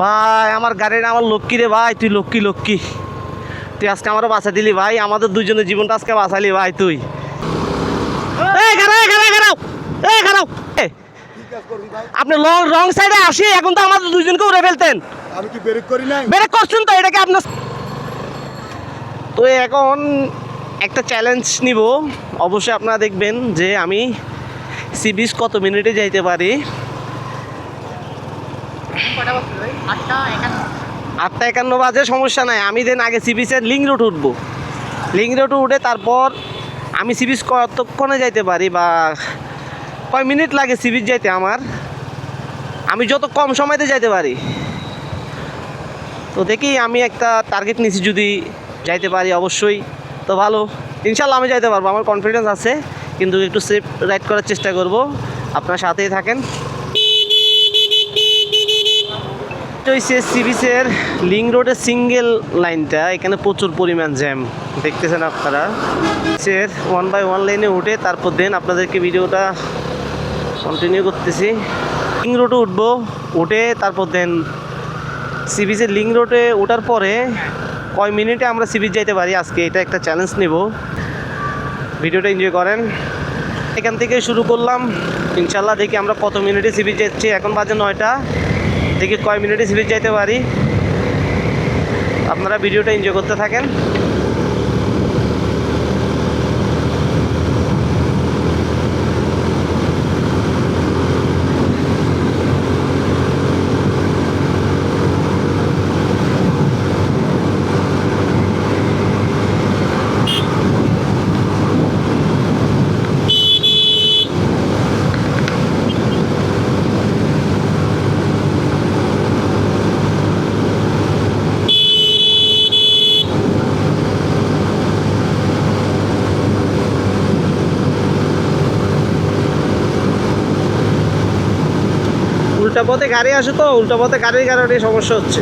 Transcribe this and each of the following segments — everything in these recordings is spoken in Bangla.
ভাই আমার গাড়ির আমার লক্ষ্মী রে ভাই তুই লক্ষ্মী লক্ষ্মী। তুই আজকে আমারও বাঁচা দিলি ভাই আমাদের দুজনের জীবনটা আজকে বাঁচালি ভাই তুই। আপনি রং সাইডে আসি এখন তো আমাদের দুজনকে উড়ে ফেলতেন। আমি কি ব্রেক করি নাই? বেড়ে করছেন তো এটাকে আপনার তো এখন একটা চ্যালেঞ্জ নিব। অবশ্যই আপনারা দেখবেন যে আমি সি বিচ কত মিনিটে যাইতে পারি। আটটা, একান্ন? বাজে, সমস্যা নাই। আমি দেন আগে সি বিচের লিঙ্ক রোড উঠবো। লিঙ্ক রোড উঠে তারপর আমি সি বিচ কতক্ষণে যাইতে পারি বা কয় মিনিট লাগে সি বিচ যাইতে আমার? আমি যত কম সময়তে যাইতে পারি। তো দেখি আমি একটা টার্গেট নিছি যদি যাইতে পারি অবশ্যই। তো ভালো। ইনশাল্লাহ আমি যাইতে পারব। আমার কনফিডেন্স আছে, কিন্তু একটু সেফ রাইড করার চেষ্টা করব। আপনার সাথেই থাকেন। হচ্ছে সি বিচের লিঙ্ক রোডের সিঙ্গেল লাইনটা। এখানে প্রচুর পরিমাণ জ্যাম। দেখতেছেন আপনারা? সের ওয়ান বাই ওয়ান লাইনে উঠে তারপর দেন আপনাদেরকে ভিডিওটা কন্টিনিউ করতেছি। লিঙ্ক রোডে উঠবো, উঠে তারপর দেন সি বিচের লিঙ্ক রোডে ওঠার পরে কয় মিনিটে আমরা সি বিচ যাইতে পারি? আজকে এটা একটা চ্যালেঞ্জ নেব। ভিডিওটা এনজয় করেন। এখান থেকে শুরু করলাম। ইনশাল্লাহ দেখি আমরা কত মিনিটে সি বিচ যাচ্ছি। এখন বাজে নয়টা। দেখি কয় মিনিটে সি বিচ যাইতে পারি? আপনারা ভিডিওটা এনজয় করতে থাকেন। উল্টা পথে গাড়ি আসে তো, উল্টা পথে গাড়ির কারণে সমস্যা হচ্ছে।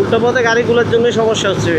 উল্টা পথে গাড়িগুলোর জন্যই সমস্যা হচ্ছে।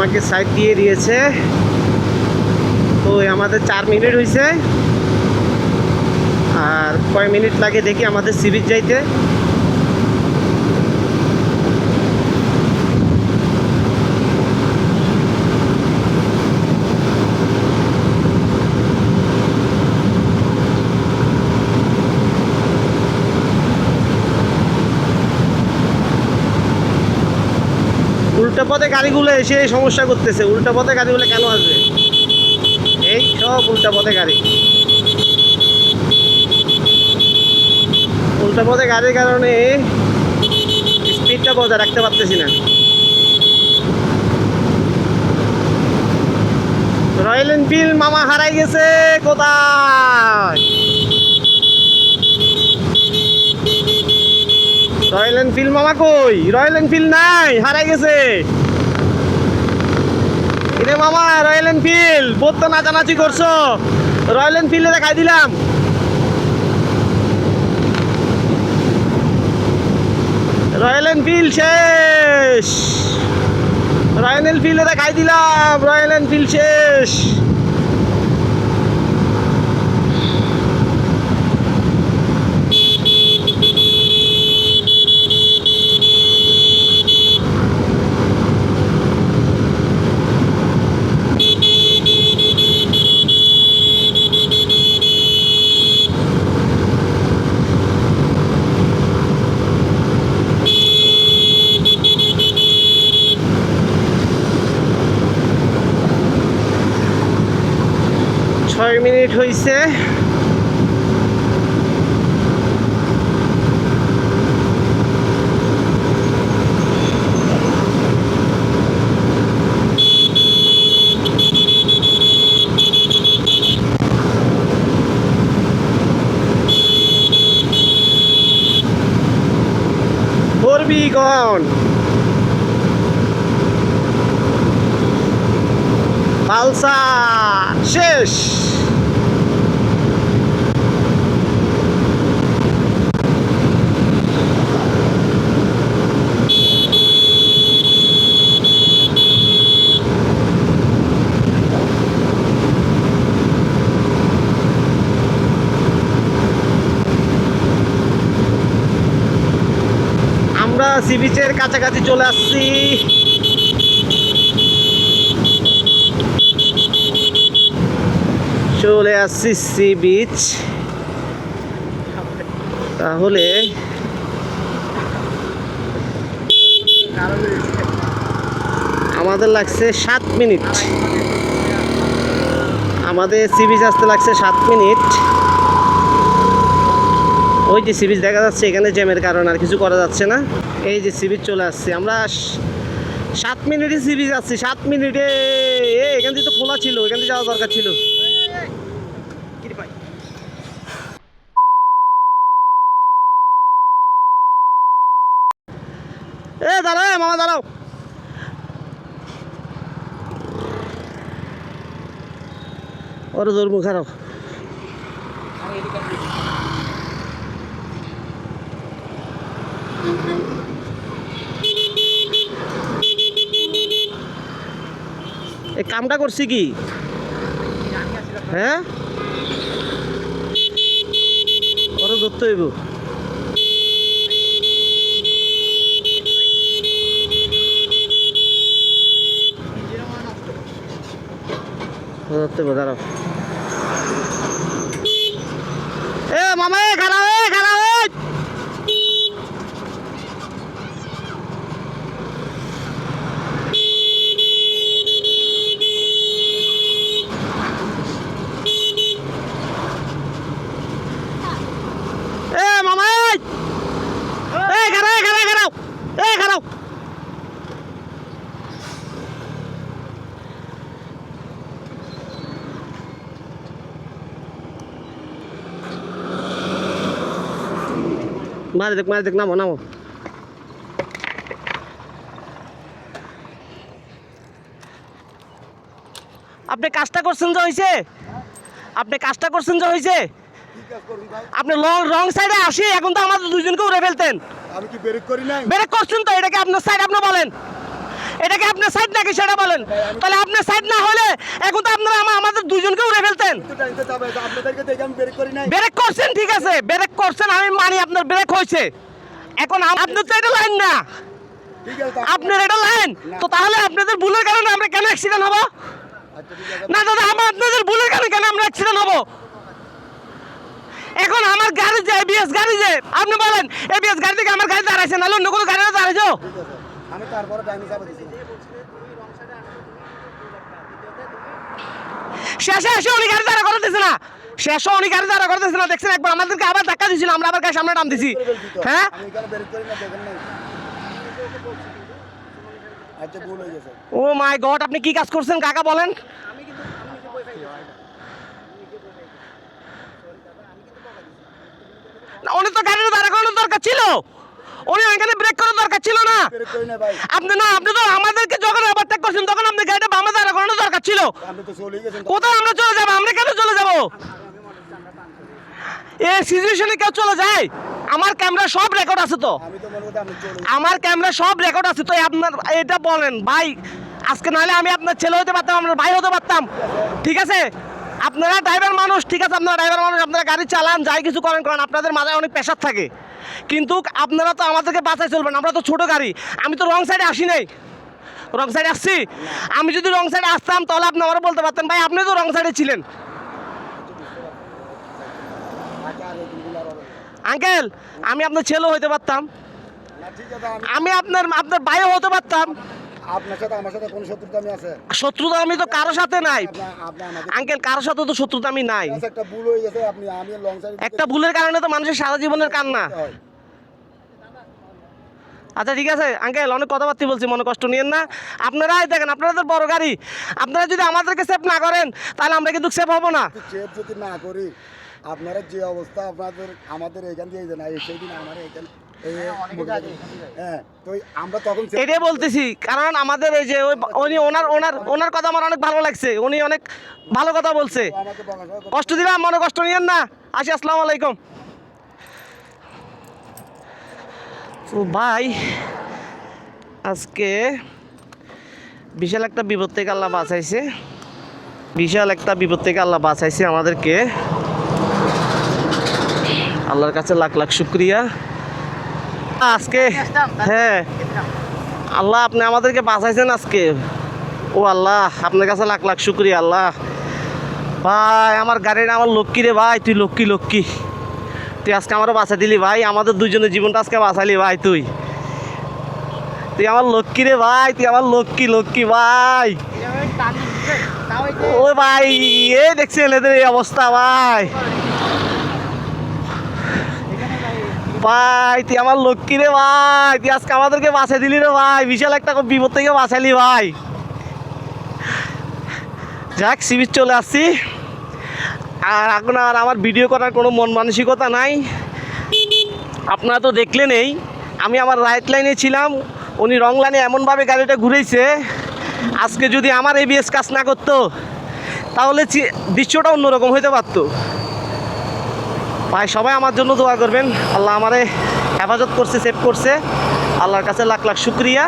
আমাকে সাইড দিয়ে দিয়েছে। ওই আমাদের চার মিনিট হয়েছে আর কয় মিনিট লাগে দেখি আমাদের সিবিচ যাইতে? উল্টা পথে গাড়িগুলো এসে এই সমস্যা করতেছে। উল্টা পথে গাড়িগুলো কেন আসবে? এই সব উল্টা পথে গাড়ি। উল্টা পথে গাড়ির কারণে স্পিডটা বজায় রাখতে পারতেছি না। রয়্যাল এনফিল্ড মামা হারাই গেছে কোথায়? রয়্যাল এনফিল্ড মামা কই? রয়্যাল এনফিল্ড নাই, হারাই গেছে। রে মামা রয়্যাল এনফিল্ড বোধ তো নাচানাচি করছ। রয়্যাল এনফিল্ডে দেখাই দিলাম। রয়্যাল এনফিল্ড শেষ। রয়্যাল এনফিল্ডে দেখাই দিলাম রয়্যাল এনফিল্ড শেষ। মিনিট হয়েছে পালসা শেষ আমরা সি বিচের কাছাকাছি চলে আসছি। চলে আসছি সি বিচ। তাহলে আমাদের লাগছে সাত মিনিট। আমাদের সি বিচ আসতে লাগছে সাত মিনিট। ওই যে সিবিচ দেখা যাচ্ছে, এখানে জ্যামের কারণে আর কিছু করা যাচ্ছে না। এই যে সিবিচ চলে আসছে, আমরা স- সাত মিনিটে সিবিচ আসছি সাত মিনিটে। এ, এখান থেকে তো খোলা ছিল, এখান থেকে যাওয়া দরকার ছিল। এ, দাঁড়াও মামা, দাঁড়াও। ওরে তোর মুখ খারাপ এই কামটা করছি কি? হ্যাঁ? ওরা ধরতে হইব ধরতে হইব দাঁড়াও। এ মামা খারাপ এ খারাপ এ এ মামা এই এই খারাপ এই খারাপ খারাপ এই খারাপ মারে দেখ মারে দেখ নামো নামো। আপনি কাজটা করছেন যে হয়েছে আপনি কাজটা করছেন যে হয়েছে আপনি লং রং সাইডে আসি এখন তো আমাদের দুজনকে উড়ে ফেলতেন। আমি কি ব্রেক করি নাই? ব্রেক করছেন তো এটাকে আপনার সাইড আপনি বলেন। এটা কি আপনার সাইড নাকি সেটা বলেন। তাহলে আপনার সাইড না হলে এখন তো আপনারা আমাদের দুজনকে উড়ে ফেলতেন। ব্রেক করি করছেন, ঠিক আছে। ব্রেক করছেন, আমি মানি আপনার ব্রেক হয়েছে। এখন আপনার তো এটা লাইন না। আপনার এটা লাইন তো তাহলে আপনাদের ভুলের কারণে আমরা কেন অ্যাক্সিডেন্ট হব? না দাদা আমার আপনাদের ভুলের কারণে কেন আমরা অ্যাক্সিডেন্ট হব? এখন আমার গাড়ি যে এবিএস গাড়ি যে, আপনি বলেন এবিএস গাড়ি থেকে আমার গাড়ি দাঁড়াইছে, নাহলে অন্য কোনো গাড়ি দাঁড়াইছো? আমি তারপরে শেষে এসে উনি গাড়ি দাঁড়া করতেছে না। শেষে উনি গাড়ি দাঁড়া করতেছে না, দেখছেন? একবার আমাদেরকে আবার ধাক্কা দিয়েছিল, আমরা আবার সামনে টান দিছি হ্যাঁ? ও মাই গড, আপনি কি কাজ করছেন কাকা বলেন? উনি তো গাড়িটা দাঁড়া করানোর দরকার ছিল। উনি ওইখানে ব্রেক করার দরকার ছিল না। আপনি না আপনি তো আমাদেরকে যখন ওভারটেক করছেন তখন আপনি গাড়িটা বামে দাঁড়া করানোর দরকার ছিল। কোথায় আমরা চলে যাব? আমরা কেন চলে যাব? এই সিচুয়েশনে কেউ চলে যায়? আমার ক্যামেরা সব রেকর্ড আছে তো। আমার ক্যামেরা সব রেকর্ড আছে তো আপনার এটা বলেন ভাই আজকে নাহলে আমি আপনার ছেলে হতে পারতাম আপনার ভাই হতে পারতাম। ঠিক আছে? আপনারা ড্রাইভার মানুষ ঠিক আছে আপনারা ড্রাইভার মানুষ আপনারা গাড়ি চালান যাই কিছু করেন কারণ আপনাদের মাথায় অনেক প্রেশার থাকে। কিন্তু আপনারা তো আমাদেরকে বাঁচাই চলবেন, আমরা তো ছোটো গাড়ি। আমি তো রং সাইডে আসি নাই। রং সাইডে আসছি? আমি যদি রং সাইডে আসতাম, তাহলে আপনি আমারও বলতে পারতেন, ভাই আপনি তো রং সাইডে ছিলেন। আঙ্কেল, আমি আপনার ছেলেও হইতে পারতাম। আমি আপনার আপনার ভাইও হতে পারতাম। আপনার সাথে আমার সাথে কোনো শত্রুতা আমি আছে? শত্রুতা আমি তো সাথে নাই। আপনার আঙ্কেল সাথে তো শত্রুতা আমি নাই আচ্ছা, একটা ভুল হয়ে গেছে আপনি আমি লং একটা ভুলের কারণে তো মানুষের সারা জীবনের কান্না। হয় আচ্ছা ঠিক আছে আঙ্কেল অনেক কথাবার্তা বলছি মনে কষ্ট নিয়েন না। আপনারাই দেখেন আপনাদের বড় গাড়ি। আপনারা যদি আমাদেরকে সেভ না করেন তাহলে আমরা কিন্তু সেভ হব না। যদি না করি আপনারা যে অবস্থা আপনাদের আমাদের এখান দিয়ে না সেই দিন আমার এখান হ্যাঁ তো আমরা তখন check এটাই বলতেছি কারণ আমাদের এই যে ওই উনি ওনার ওনার ওনার কথা আমার অনেক ভালো লাগছে উনি অনেক ভালো কথা বলছে। কষ্ট দিলাম মনে কষ্ট নিয়েন না। আসি আসসালামু আলাইকুম। তো ভাই আজকে বিশাল একটা বিপদ থেকে আল্লাহ বাঁচাইছে। বিশাল একটা বিপদ থেকে আল্লাহ বাঁচাইছে আমাদেরকে। আল্লাহর কাছে লাখ লাখ শুক্রিয়া। আজকে হ্যাঁ। আল্লাহ আপনি আমাদেরকে বাঁচাইছেন আজকে। ও আল্লাহ আপনার কাছে লাখ লাখ শুক্রিয়া আল্লাহ। ভাই আমার গাড়ির আমার লক্ষ্মী রে ভাই তুই লক্ষ্মী লক্ষ্মী। তুই আজকে আমারও বাঁচা দিলি ভাই আমাদের দুজনের জীবনটা আজকে বাঁচালি ভাই তুই। তুই আমার লক্ষ্মী রে ভাই তুই আমার লক্ষ্মী লক্ষ্মী ভাই। ও ভাই এ দেখছেন এদের এই অবস্থা ভাই। ভাই, তুই আমার লক্ষ্মী রে ভাই, তুই আজকে আমাদেরকে বাঁচাই দিলি রে ভাই, বিশাল একটা বিপদ থেকে বাঁচালি ভাই। যাক সিবিচ চলে আসছি। আর এখন আর আমার ভিডিও করার কোনো মন মানসিকতা নাই। আপনারা তো দেখলেনই আমি আমার রাইট লাইনে ছিলাম, উনি রং লাইনে এমনভাবে গাড়িটা ঘুরেছে আজকে যদি আমার এবিএস কাজ না করতো, তাহলে দৃশ্যটা অন্যরকম হইতে পারতো। ভাই, সবাই আমার জন্য দোয়া করবেন। আল্লাহ আমারে হেফাজত করছে সেভ করছে। আল্লাহর কাছে লাখ লাখ শুক্রিয়া।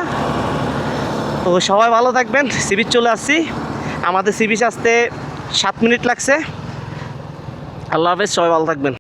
তো সবাই ভালো থাকবেন। সিবিচ চলে আসছি। আমাদের সিবিচ আসতে সাত মিনিট লাগছে। আল্লাহ হাফেজ, সবাই ভালো থাকবেন।